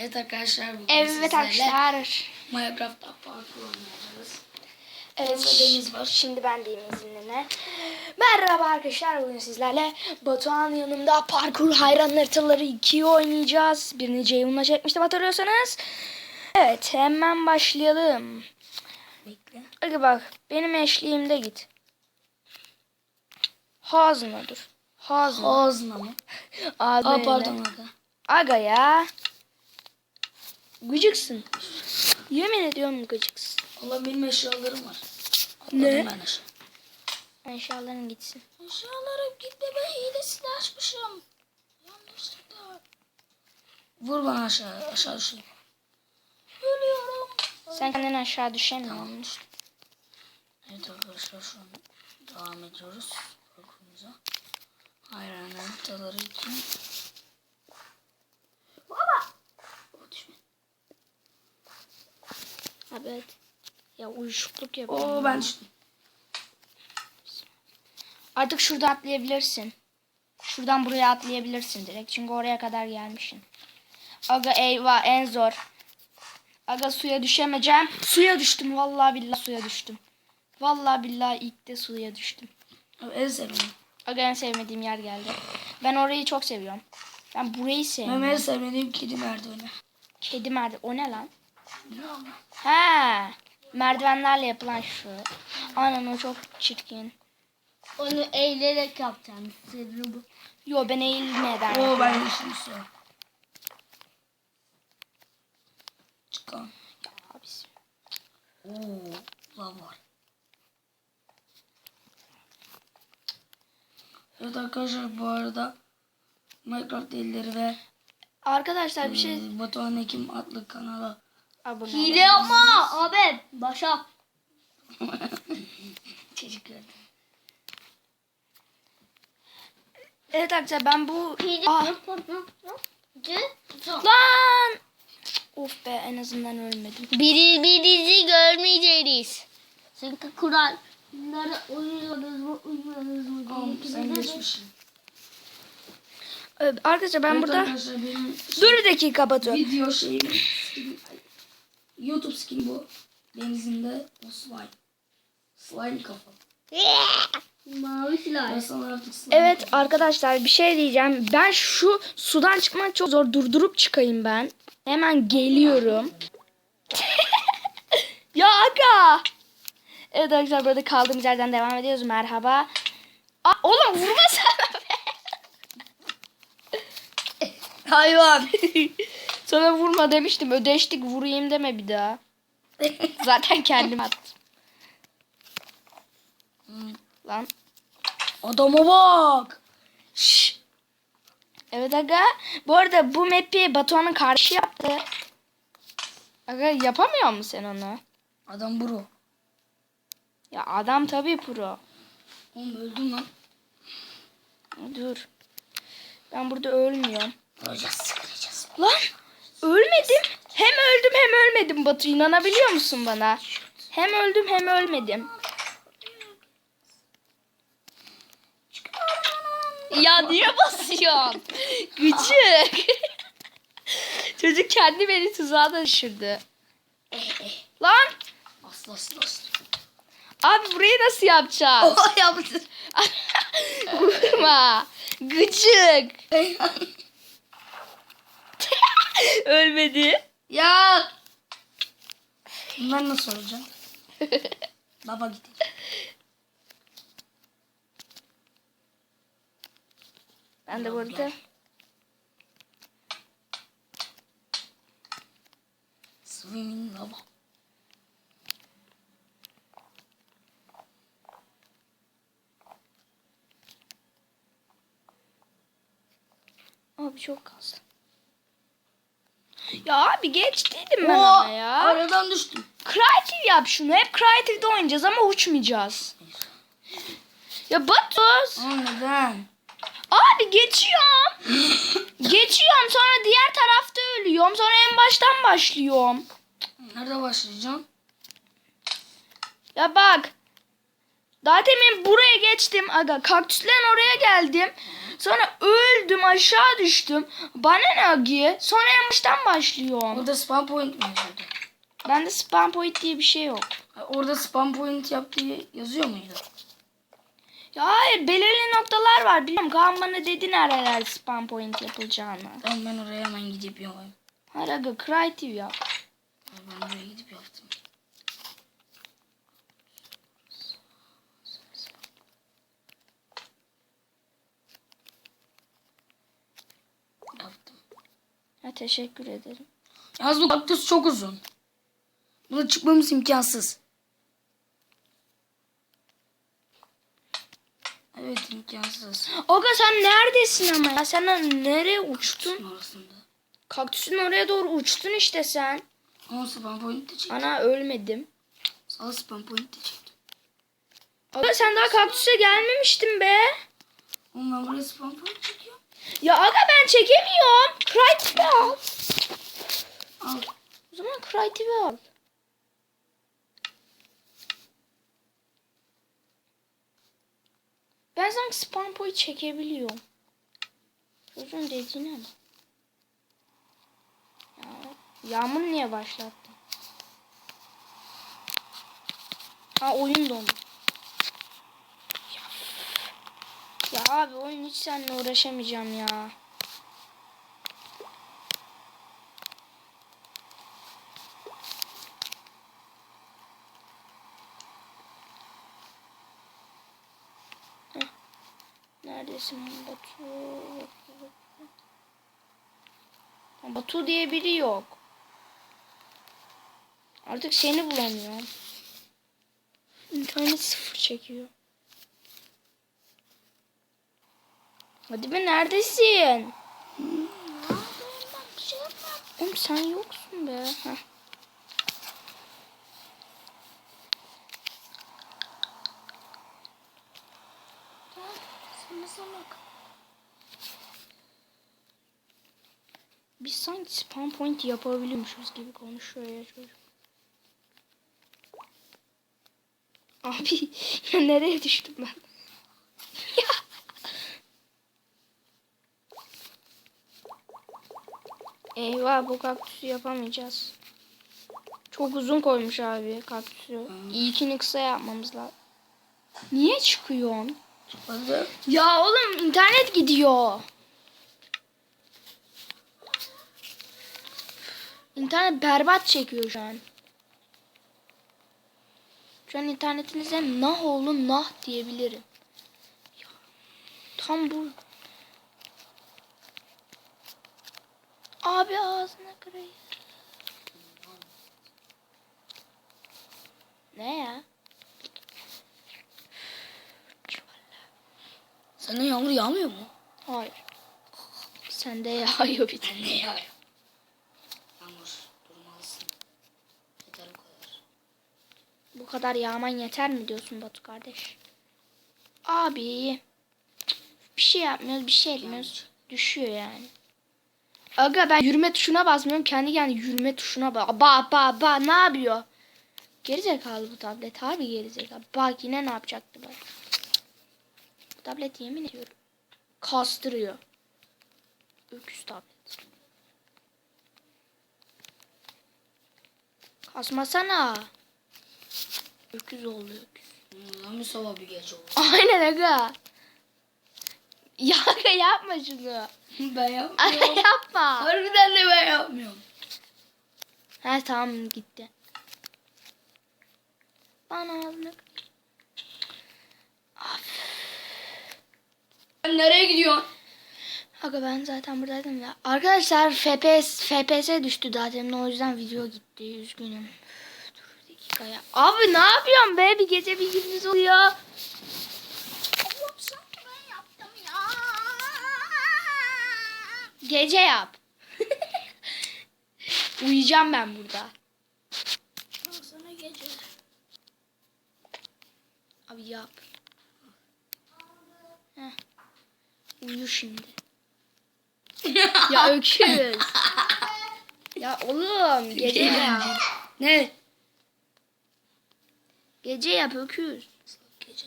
Evet arkadaşlar bugün Evet sizlerle arkadaşlar. Minecraft'ta parkur oynayacağız. Evet Deniz var. Şimdi ben deyim izinlerine. Merhaba arkadaşlar. Bugün sizlerle Batuhan yanımda parkur hayran haritaları 2'yi oynayacağız. Birini Ceyhun'la çekmiştim hatırlıyorsanız. Evet hemen başlayalım. Bekle. Hadi bak benim eşliğimde git. Hazına dur. Hazına. Ağzına mı? Abi Aa pardon aga. Aga ya. Gıcıksın. Yemin ediyorum gıcıksın. Allah benim eşyalarım var. Ne? Atladım ben aşağı. Eşyaların gitsin. Eşyalarım gitti ben hilesini açmışım. Yanlışlıkla. Vur bana aşağı. Aşağı düşeyim. Ölüyorum. Sen kendini aşağı düşemiyorsun. Evet arkadaşlar şu an devam ediyoruz. Parkurumuza. Hayran haritaları için. Baba. O düşme. Abi evet. Ya uyuşukluk yapıyor. Oo ben. Artık şurada atlayabilirsin. Şuradan buraya atlayabilirsin direkt. Çünkü oraya kadar gelmişsin. Aga eyvah en zor. Aga suya düşemeyeceğim. Suya düştüm. Vallahi billahi suya düştüm. Vallahi billahi ilk de suya düştüm. En sevdiğim. Aga en sevmediğim yer geldi. Ben orayı çok seviyorum. Ben burayı sevmiyorum. en sevmediğim kedi merdiveni. Kedi merdiven. O ne lan? He. Merdivenlerle yapılan şu. Aynen o çok çirkin. Onu eğilerek yapacağım. Sırrı bu. Yo ben eğilmeden Oo yapıyorum. ben düştüm suya. Çıkalım. Abisi. Oo lav var. Evet arkadaşlar bu arada Minecraft delileri ve Arkadaşlar bir şey e, Batuhan Ekim adlı kanala abone Hile yapma abi. Başa. ederim. Evet arkadaşlar ben bu Hile Ah, lan Of be en azından ölmedim. Birbirinizi görmeyeceğiz. Çünkü kurallara uyuyoruz mu uymuyoruz mu diye. sen geçmişsin. Evet, arkadaşlar ben burada dur bir dakika Batu. video skin- YouTube skin bu. Denizinde o slime. Slime kafa. Mavi silah. Ben sana artık slime Evet kafa- arkadaşlar bir şey diyeceğim. Ben şu sudan çıkmak çok zor. Durdurup çıkayım ben. Hemen geliyorum. ya aga. Evet arkadaşlar burada kaldığımız yerden devam ediyoruz. Merhaba. Aa, oğlum vurmasana be. Hayvan. Sana vurma demiştim. Ödeştik vurayım deme bir daha. Zaten kendim attım. Lan. Adama bak. Şşş. Evet aga. Bu arada bu map'i Batuhan'ın karşı yaptı. Aga yapamıyor musun sen onu? Adam bro. Ya adam tabii pro. Oğlum öldüm lan. Dur. Ben burada ölmüyorum. Vuracağız sıkılacağız. Lan ölmedim. Hem öldüm hem ölmedim Batu. inanabiliyor musun bana? Hem öldüm hem ölmedim. Ya niye basıyorsun? Gıcık. Çocuk kendi beni tuzağa da düşürdü. Lan Aslı aslı aslı. abi burayı nasıl yapacağız? Oha yaptın. Vurma. Gıcık. Ölmedi. ya. Bunlar nasıl olacak? Baba gidecek. Ben de burada. Swimming lava. Abi çok kastı. Ya abi geç dedim ben Oo, ama ya. Aradan düştüm. Creative yap şunu. Hep Creative'de oynayacağız ama uçmayacağız. Ya Batu. Aa neden? Abi geçiyorum. geçiyorum sonra diğer tarafta ölüyorum. Sonra en baştan başlıyorum. Nerede başlayacağım? Ya bak. Daha demin buraya geçtim aga. Kaktüslerin oraya geldim. Sonra öldüm aşağı düştüm. Bana ne agi? Sonra en baştan başlıyorum. Orada spam point mi yazıyordu? Bende spam point diye bir şey yok. Orada spam point yap diye yazıyor muydu? Ya hayır belirli noktalar var. Biliyorum Kaan bana dedi nereler spam point yapılacağını. Tamam ben oraya hemen gidip yapayım. Hayır aga creative yap. Ben oraya gidip. Yaptım. Ha, teşekkür ederim. Yalnız bu kaktüs çok uzun. Buna çıkmamız imkansız. Evet imkansız. Aga sen neredesin ama ya? Sen nereye uçtun? Orasında. Kaktüsün oraya doğru uçtun işte sen. Ama spam point de çektim. Ana ölmedim. Sağ spam point de çektim. Aga sen daha kaktüse gelmemiştin be. Oğlum ben buraya spam point çekiyorum. Ya aga ben çekemiyorum. Creative al. Al. O zaman creative al. Ben sanki spam point çekebiliyorum. Çocuğun dediğine bak. Ya, yağmur niye başlattın? Ha oyun dondu. Ya, ya abi oyun hiç seninle uğraşamayacağım ya. Neredesin Batu? Batu diye biri yok. Artık seni bulamıyorum. İnternet sıfır çekiyor. Hadi be neredesin? Oğlum sen yoksun be. Heh. Biz sanki spam point yapabiliyormuşuz gibi konuşuyor ya çocuk. Abi ya nereye düştüm ben? Eyvah bu kaktüsü yapamayacağız. Çok uzun koymuş abi kaktüsü. İlkini kısa yapmamız lazım. Niye çıkıyorsun? Hadi. Ya oğlum internet gidiyor. İnternet berbat çekiyor şu an. Şu an internetinize nah oğlum nah diyebilirim. Ya, tam bu. Abi ağzına kırayım. Ne ya? Senden yağmur yağmıyor mu? Hayır. Sende yağıyor bir de. Ne yağıyor? Yağmur durmalısın. Yeter bu kadar. Bu kadar yağman yeter mi diyorsun Batu kardeş? Abi. Bir şey yapmıyoruz, bir şey etmiyoruz. Düşüyor yani. Aga ben yürüme tuşuna basmıyorum. Kendi kendi yürüme tuşuna bak. Ba ba ba ne yapıyor? Gerizekalı bu tablet. Harbi gerizekalı. Bak yine ne yapacaktı bak. Bu tablet yemin ediyorum. Kastırıyor. Öküz tablet. Kasmasana. Öküz oldu öküz. Lan bir sabah bir gece oldu. Aynen aga. Ya aga yapma şunu. ben yapmıyorum. yapma. Harbiden de ben yapmıyorum. Ha tamam gitti. Bana ağzını Sen nereye gidiyorsun? Aga ben zaten buradaydım ya. Arkadaşlar FPS FPS düştü zaten o yüzden video gitti. Üzgünüm. Dur bir dakika ya. Abi ne yapıyorsun be? Bir gece bir gündüz oluyor. Gece yap. Uyuyacağım ben burada. Sana gece. Abi yap. Heh. Uyu şimdi. ya öküz. ya oğlum gece yap. Ne? Gece yap öküz. Gece.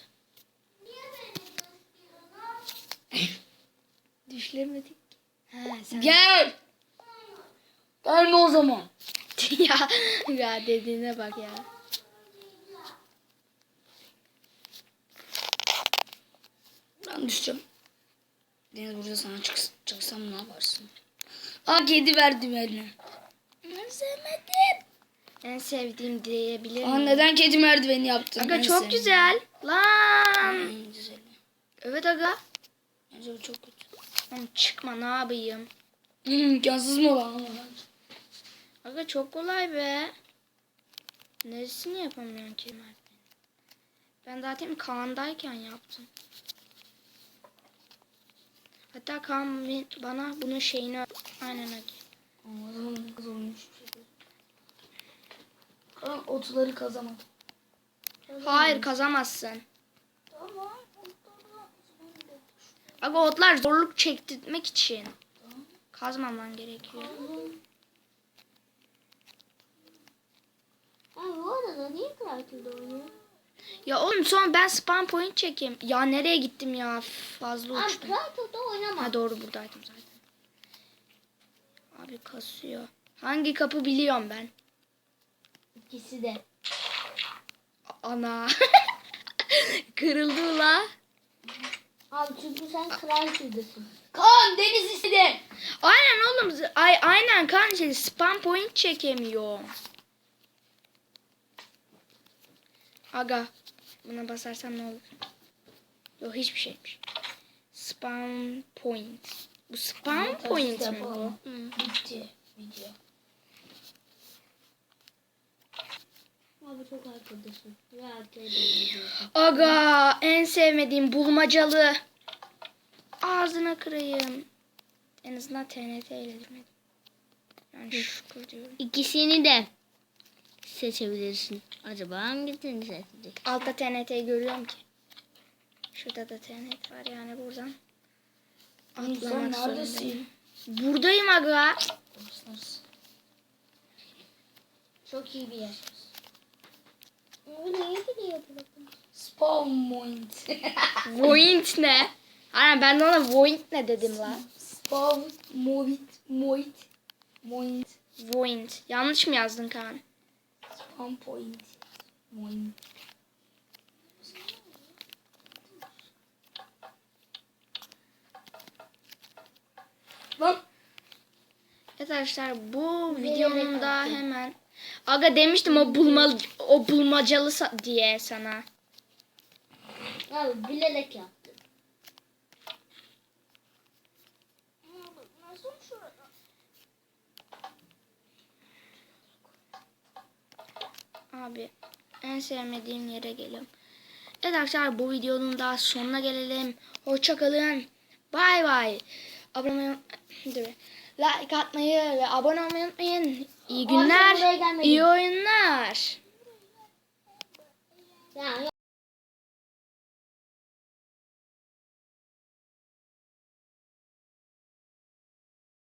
Düşlemedik. Sen. Gel. Gelme o zaman. ya, ya dediğine bak ya. Ben düşeceğim. Deniz burada sana çık çıksam ne yaparsın? Aa kedi verdim eline. Ben sevmedim. En sevdiğim diyebilir Aa miyim? neden kedi merdiveni yaptın? Aga çok sevdiğim. güzel. Lan. En güzeli. Evet aga. Bence çok. Oğlum çıkma ne yapayım? Hmm, imkansız mı lan? Aga çok kolay be. Neresini yapamıyorsun ki Mert? Ben zaten Kaan'dayken yaptım. Hatta Kaan bana bunun şeyini aynen o zaman kız olmuş bir şey. Otları kazamadım. Hayır kazamazsın. Tamam. Aga otlar zorluk çektirmek için. Kazmaman gerekiyor. Abi bu arada niye karakterde oynuyor? Ya oğlum sonra ben spam point çekeyim. Ya nereye gittim ya? Fazla Abi uçtum. oynama. Ha doğru buradaydım zaten. Abi kasıyor. Hangi kapı biliyorum ben. İkisi de. Ana. Kırıldı la. Abi çünkü sen kraliçedesin. Kaan Deniz istedi. Aynen oğlum. Ay, aynen kan şey spam point çekemiyor. Aga. Buna basarsam ne olur? Yok hiçbir şeymiş. Spam point. Bu spam point mi bu? yapalım. Hı. Bitti video. Abi çok arkadaşım. Karakterde oynuyorsun. Aga en sevmediğim bulmacalı. Ağzına kırayım. En azından TNT ile demedim. Yani şükür diyorum. İkisini de seçebilirsin. Acaba hangisini seçecek? Altta TNT'yi görüyorum ki. Şurada da TNT var yani buradan. Atlamak zorundayım. Buradayım aga. Çok iyi bir yer. Spawn point. Voint ne? Aynen ben de ona Voint ne dedim la. Spawn point. Point. Point. Voint. Yanlış mı yazdın Kaan? Spawn point. Point. Lan Evet arkadaşlar bu videonun da hemen Aga demiştim o bulma o bulmacalı sa- diye sana. Abi bilerek yaptım. Abi en sevmediğim yere geliyorum. Evet arkadaşlar bu videonun da sonuna gelelim. Hoşça kalın. Bay bay. Abone like atmayı ve abone olmayı unutmayın. İyi günler. iyi oyunlar. Ya